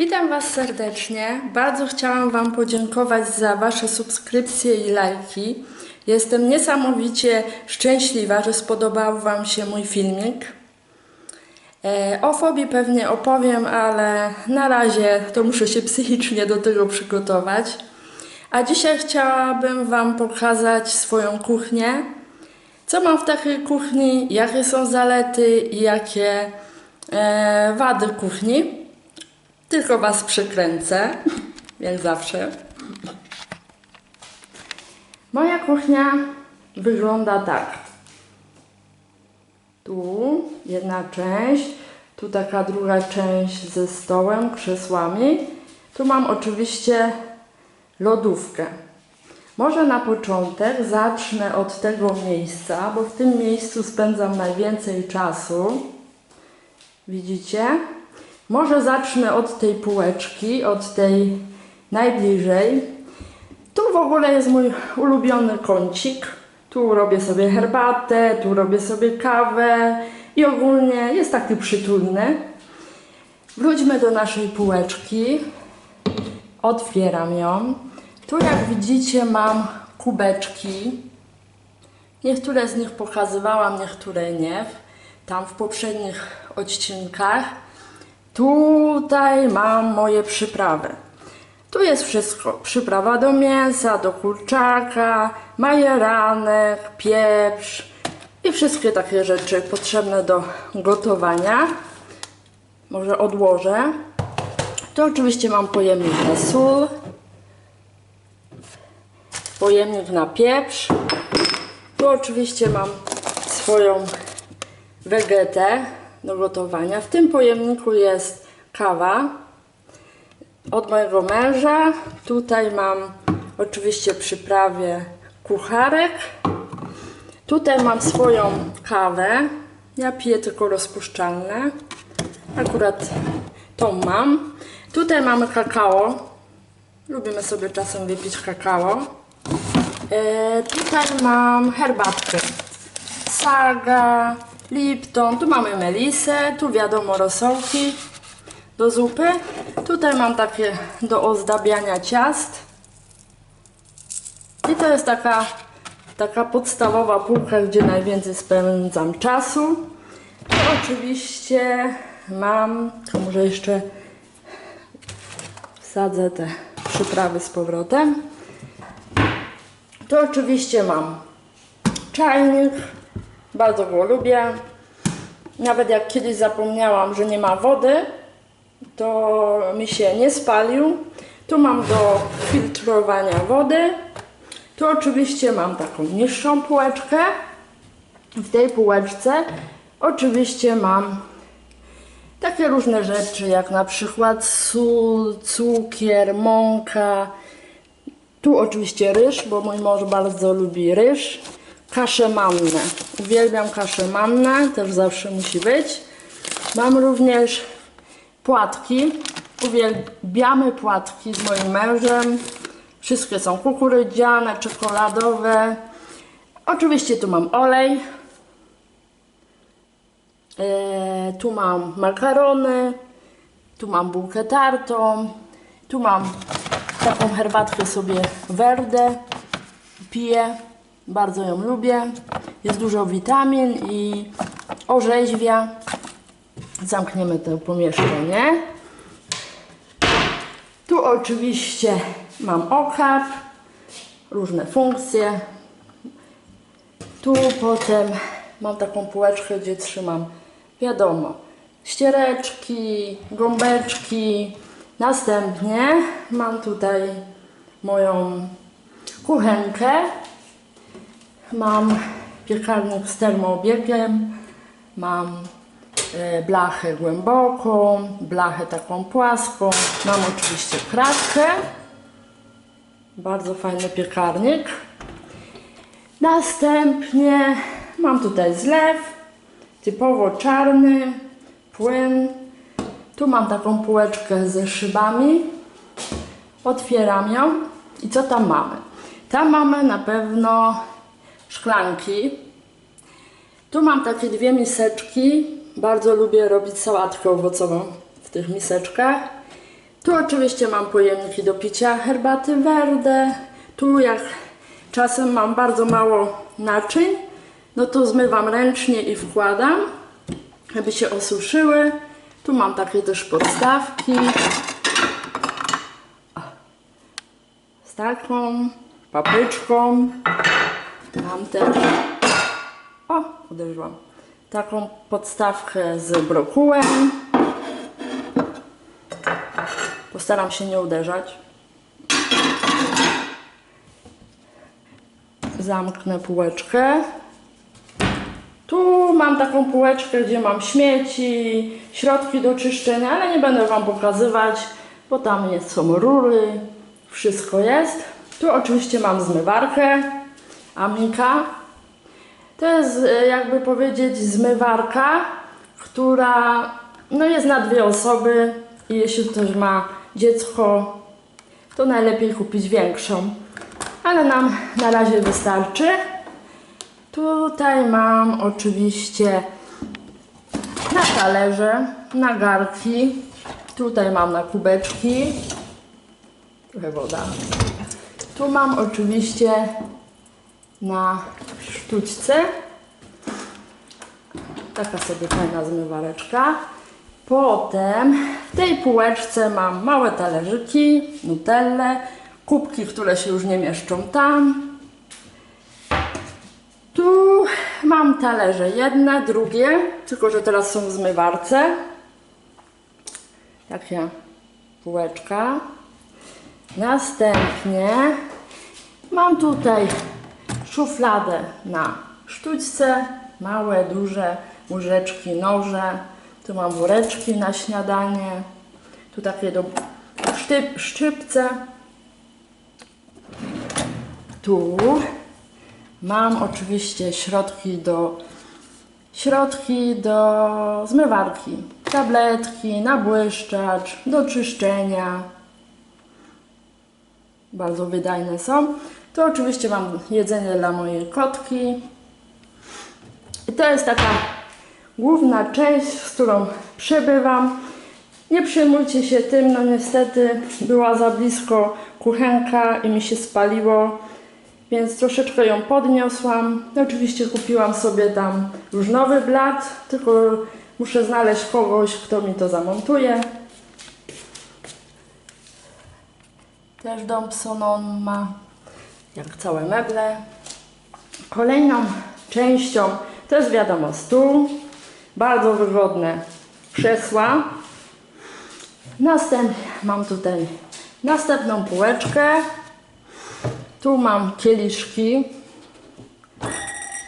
Witam Was serdecznie. Bardzo chciałam Wam podziękować za Wasze subskrypcje i lajki. Jestem niesamowicie szczęśliwa, że spodobał Wam się mój filmik. E, O fobii pewnie opowiem, ale na razie to muszę się psychicznie do tego przygotować. A dzisiaj chciałabym Wam pokazać swoją kuchnię. Co mam w takiej kuchni, jakie są zalety i jakie e, wady kuchni. Tylko Was przykręcę, jak zawsze. Moja kuchnia wygląda tak. Tu jedna część, tu taka druga część ze stołem, krzesłami. Tu mam oczywiście lodówkę. Może na początek zacznę od tego miejsca, bo w tym miejscu spędzam najwięcej czasu. Widzicie? Może zacznę od tej półeczki, od tej najbliżej. Tu w ogóle jest mój ulubiony kącik. Tu robię sobie herbatę, tu robię sobie kawę i ogólnie jest taki przytulny. Wróćmy do naszej półeczki. Otwieram ją. Tu jak widzicie mam kubeczki. Niektóre z nich pokazywałam, niektóre nie. Tam w poprzednich odcinkach. Tutaj mam moje przyprawy. Tu jest wszystko. Przyprawa do mięsa, do kurczaka, majeranek, pieprz i wszystkie takie rzeczy potrzebne do gotowania. Może odłożę. Tu oczywiście mam pojemnik na sól, pojemnik na pieprz. Tu oczywiście mam swoją wegetę do gotowania. W tym pojemniku jest kawa od mojego męża. Tutaj mam oczywiście przyprawie kucharek. Tutaj mam swoją kawę. Ja piję tylko rozpuszczalne. Akurat tą mam. Tutaj mamy kakao. Lubimy sobie czasem wypić kakao. E, tutaj mam herbatkę. Saga, Lipton. Tu mamy melisę. Tu wiadomo rosołki do zupy. Tutaj mam takie do ozdabiania ciast. I to jest taka, taka podstawowa półka, gdzie najwięcej spędzam czasu. To oczywiście mam, to może jeszcze wsadzę te przyprawy z powrotem. To oczywiście mam czajnik, bardzo go lubię. Nawet jak kiedyś zapomniałam, że nie ma wody, to mi się nie spalił. Tu mam do filtrowania wody. Tu oczywiście mam taką niższą półeczkę. W tej półeczce oczywiście mam takie różne rzeczy, jak na przykład sól, cukier, mąka. Tu oczywiście ryż, bo mój mąż bardzo lubi ryż. Kaszę mannę. Uwielbiam kaszę mannę, też zawsze musi być. Mam również płatki. Uwielbiamy płatki z moim mężem. Wszystkie są kukurydziane, czekoladowe. Oczywiście tu mam olej. E, tu mam makarony. Tu mam bułkę tartą. Tu mam taką herbatkę sobie Verde. Piję. Bardzo ją lubię. Jest dużo witamin i orzeźwia. Zamkniemy to pomieszczenie. Tu oczywiście mam okap, różne funkcje. Tu potem mam taką półeczkę, gdzie trzymam, wiadomo, ściereczki, gąbeczki. Następnie mam tutaj moją kuchenkę. Mam piekarnik z termoobiegiem. Mam e, blachę głęboką, blachę taką płaską. Mam oczywiście kratkę. Bardzo fajny piekarnik. Następnie mam tutaj zlew, typowo czarny, płyn. Tu mam taką półeczkę ze szybami. Otwieram ją i co tam mamy? Tam mamy na pewno szklanki. Tu mam takie dwie miseczki. Bardzo lubię robić sałatkę owocową w tych miseczkach. Tu oczywiście mam pojemniki do picia herbaty verde. Tu jak czasem mam bardzo mało naczyń, no to zmywam ręcznie i wkładam, żeby się osuszyły. Tu mam takie też podstawki. Z taką papryczką. Mam o, uderzyłam, taką podstawkę z brokułem. Postaram się nie uderzać. Zamknę półeczkę. Tu mam taką półeczkę, gdzie mam śmieci, środki do czyszczenia, ale nie będę Wam pokazywać, bo tam są rury, wszystko jest. Tu oczywiście mam zmywarkę Amika. To jest e, jakby powiedzieć zmywarka, która no jest na dwie osoby i jeśli ktoś ma dziecko, to najlepiej kupić większą. Ale nam na razie wystarczy. Tutaj mam oczywiście na talerze, na garki. Tutaj mam na kubeczki. Trochę woda. Tu mam oczywiście na sztućce. Taka sobie fajna zmywareczka. Potem w tej półeczce mam małe talerzyki, nutelle, kubki, które się już nie mieszczą tam. Tu mam talerze jedne, drugie, tylko że teraz są w zmywarce. Taka półeczka. Następnie mam tutaj szufladę na sztućce, małe, duże łyżeczki, noże. Tu mam woreczki na śniadanie. Tu takie do sztyp, szczypce. Tu mam oczywiście środki do środki do zmywarki. Tabletki, nabłyszczacz, do czyszczenia. Bardzo wydajne są. Tu oczywiście mam jedzenie dla mojej kotki. I to jest taka główna część, z którą przebywam. Nie przejmujcie się tym, no niestety była za blisko kuchenka i mi się spaliło, więc troszeczkę ją podniosłam. Oczywiście kupiłam sobie tam już nowy blat, tylko muszę znaleźć kogoś, kto mi to zamontuje. Też Dobson ma, jak całe meble. Kolejną częścią to jest wiadomo stół, bardzo wygodne krzesła. Następnie mam tutaj następną półeczkę. Tu mam kieliszki.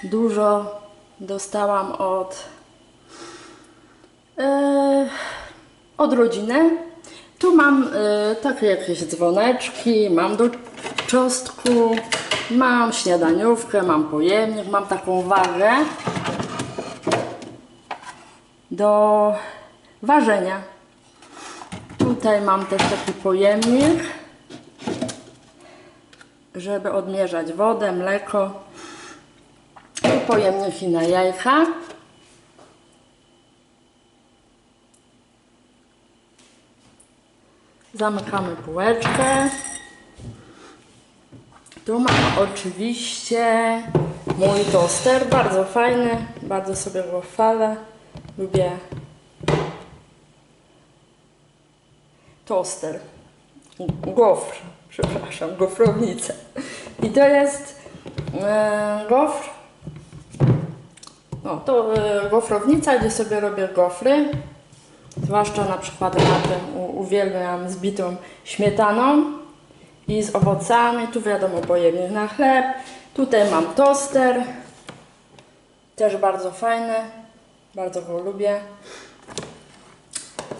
Dużo dostałam od, e, od rodziny. Tu mam e, takie jakieś dzwoneczki, mam do czosnku, mam śniadaniówkę, mam pojemnik, mam taką wagę do ważenia. Tutaj mam też taki pojemnik, żeby odmierzać wodę, mleko. I pojemniki na jajka. Zamykamy półeczkę. Tu mam oczywiście mój toster, bardzo fajny, bardzo sobie go chwalę. Lubię toster, gofr, przepraszam, gofrownicę. I to jest e, gofr, no to e, gofrownica, gdzie sobie robię gofry, zwłaszcza na przykład latem u- uwielbiam z bitą śmietaną i z owocami, tu wiadomo pojemnik na chleb, tutaj mam toster, też bardzo fajny, bardzo go lubię.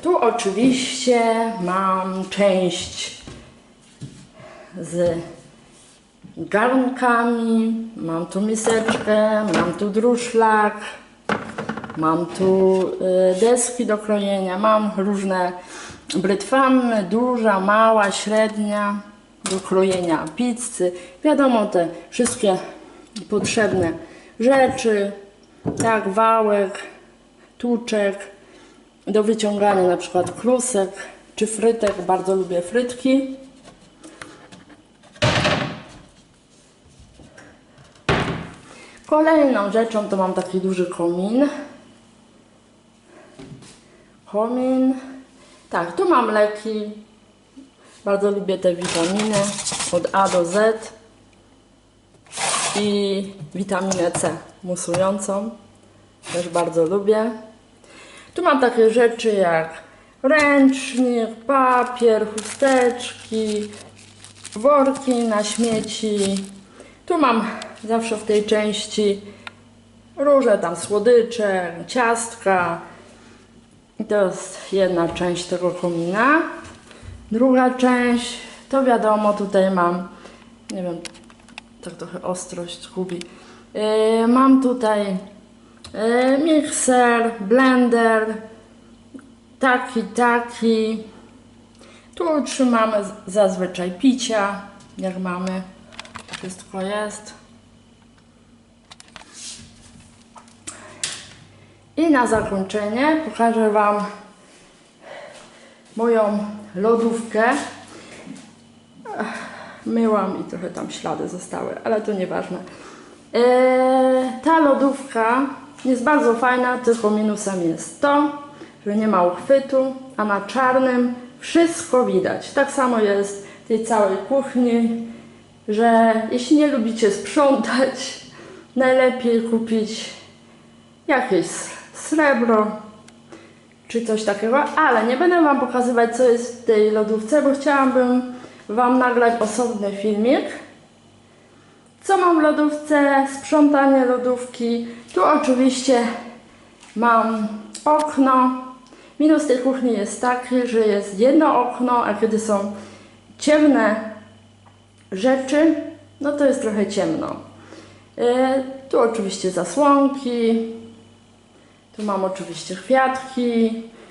Tu oczywiście mam część z garnkami, mam tu miseczkę, mam tu druszlak, mam tu y, deski do krojenia, mam różne brytwanny, duża, mała, średnia do krojenia pizzy. Wiadomo te wszystkie potrzebne rzeczy, tak wałek, tuczek, do wyciągania na przykład klusek, czy frytek. Bardzo lubię frytki. Kolejną rzeczą to mam taki duży komin. Komin. Tak, tu mam leki. Bardzo lubię te witaminy od A do Z i witaminę C musującą. Też bardzo lubię. Tu mam takie rzeczy jak ręcznik, papier, chusteczki, worki na śmieci. Tu mam zawsze w tej części różne tam słodycze, ciastka. I to jest jedna część tego komina. Druga część, to wiadomo, tutaj mam, nie wiem, tak trochę ostrość gubi. Yy, mam tutaj yy, mikser, blender, taki, taki. Tu trzymamy zazwyczaj picia, jak mamy. Wszystko jest. I na zakończenie pokażę Wam moją lodówkę. Myłam i trochę tam ślady zostały, ale to nieważne. Eee, ta lodówka jest bardzo fajna, tylko minusem jest to, że nie ma uchwytu, a na czarnym wszystko widać. Tak samo jest w tej całej kuchni, że jeśli nie lubicie sprzątać, najlepiej kupić jakieś srebro czy coś takiego, ale nie będę Wam pokazywać, co jest w tej lodówce, bo chciałabym Wam nagrać osobny filmik. Co mam w lodówce? Sprzątanie lodówki. Tu oczywiście mam okno. Minus tej kuchni jest taki, że jest jedno okno, a kiedy są ciemne rzeczy, no to jest trochę ciemno. E, tu oczywiście zasłonki, tu mam oczywiście kwiatki.